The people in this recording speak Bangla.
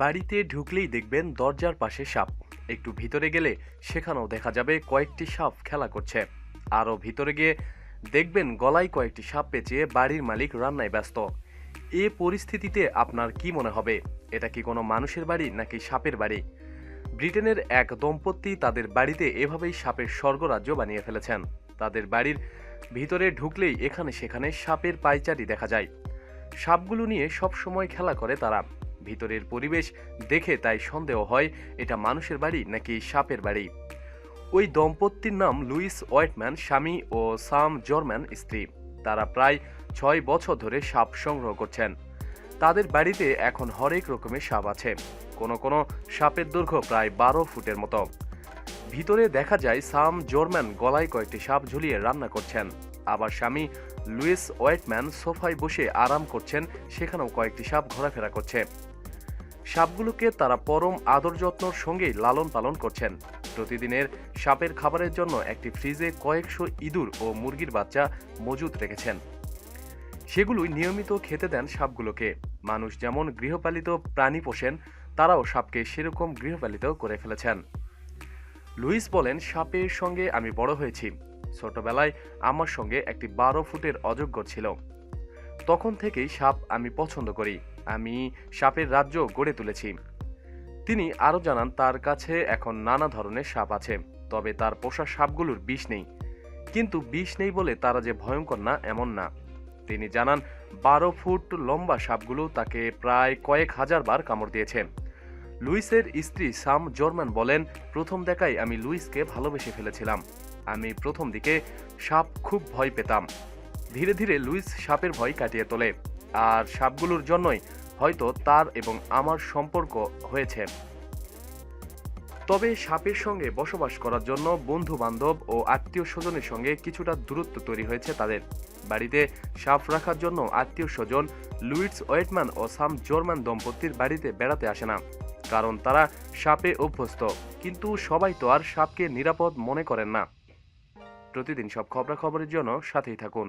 বাড়িতে ঢুকলেই দেখবেন দরজার পাশে সাপ। একটু ভিতরে গেলে সেখানেও দেখা যাবে কয়েকটি সাপ খেলা করছে। আরও ভিতরে গিয়ে দেখবেন গলায় কয়েকটি সাপ পেঁচিয়ে বাড়ির মালিক রান্নায় ব্যস্ত। এ পরিস্থিতিতে আপনার কি মনে হবে? এটা কি কোনো মানুষের বাড়ি নাকি সাপের বাড়ি? ব্রিটেনের এক দম্পতি তাদের বাড়িতে এভাবেই সাপের স্বর্গরাজ্য বানিয়ে ফেলেছেন। তাদের বাড়ির ভিতরে ঢুকলেই এখানে সেখানে সাপের পাইচারি দেখা যায়। সাপগুলো নিয়ে সব সময় খেলা করে তারা। ভিতরের পরিবেশ দেখে তাই সন্দেহ হয়, এটা মানুষের বাড়ি নাকি সাপের বাড়ি? ওই দম্পতির নাম লুইস ওয়েটম্যান, স্বামী ও সাম জর্ম্যান স্ত্রী। তারা প্রায় ছয় বছর ধরে সাপ সংগ্রহ করছেন। তাদের বাড়িতে এখন হরেক রকমের সাপ আছে। কোনো কোনো সাপের দৈর্ঘ্য প্রায় বারো ফুটের মতো। ভিতরে দেখা যায় সাম জর্ম্যান গলায় কয়েকটি সাপ ঝুলিয়ে রান্না করছেন। আবার স্বামী লুইস ওয়েটম্যান সোফায় বসে আরাম করছেন, সেখানেও কয়েকটি সাপ ঘোরাফেরা করছে। সাপগুলোকে তারা পরম আদর যত্নর সঙ্গেই লালন পালন করছেন। প্রতিদিনের সাপের খাবারের জন্য একটি ফ্রিজে কয়েকশো ইঁদুর ও মুরগির বাচ্চা মজুত রেখেছেন। সেগুলোই নিয়মিত খেতে দেন সাপগুলোকে। মানুষ যেমন গৃহপালিত প্রাণী পোষেন, তারাও সাপকে সেরকম গৃহপালিত করে ফেলেছেন। লুইস বলেন, সাপের সঙ্গে আমি বড় হয়েছি। ছোটবেলায় আমার সঙ্গে একটি বারো ফুটের অযোগ্য ছিল। তখন থেকেই সাপ আমি পছন্দ করি। আমি সাপের রাজ্য গড়ে তুলেছি। তিনি আরও জানান, তার কাছে এখন নানা ধরনের সাপ আছে, তবে তার পোষা সাপগুলোর বিষ নেই। কিন্তু বিষ নেই বলে তারা যে ভয়ঙ্কর না, এমন না। তিনি জানান, বারো ফুট লম্বা সাপগুলো তাকে প্রায় কয়েক হাজার বার কামড় দিয়েছে। লুইসের স্ত্রী সাম জর্মান বলেন, প্রথম দেখাই আমি লুইসকে ভালোবেসে ফেলেছিলাম। আমি প্রথম দিকে সাপ খুব ভয় পেতাম। ধীরে ধীরে লুইস সাপের ভয় কাটিয়ে তোলে। আর সাপগুলোর জন্যই হয়তো তার এবং আমার সম্পর্ক হয়েছে। তবে সাপের সঙ্গে বসবাস করার জন্য বন্ধু বান্ধব ও আত্মীয় স্বজনের সঙ্গে কিছুটা দূরত্ব তৈরি হয়েছে তাদের। বাড়িতে সাপ রাখার জন্য আত্মীয় স্বজন লুইটস ওয়েটম্যান ও সাম জর্মান দম্পতির বাড়িতে বেড়াতে আসে না, কারণ তারা সাপে অভ্যস্ত। কিন্তু সবাই তো আর সাপকে নিরাপদ মনে করেন না। প্রতিদিন সব খবরাখবরের জন্য সাথেই থাকুন।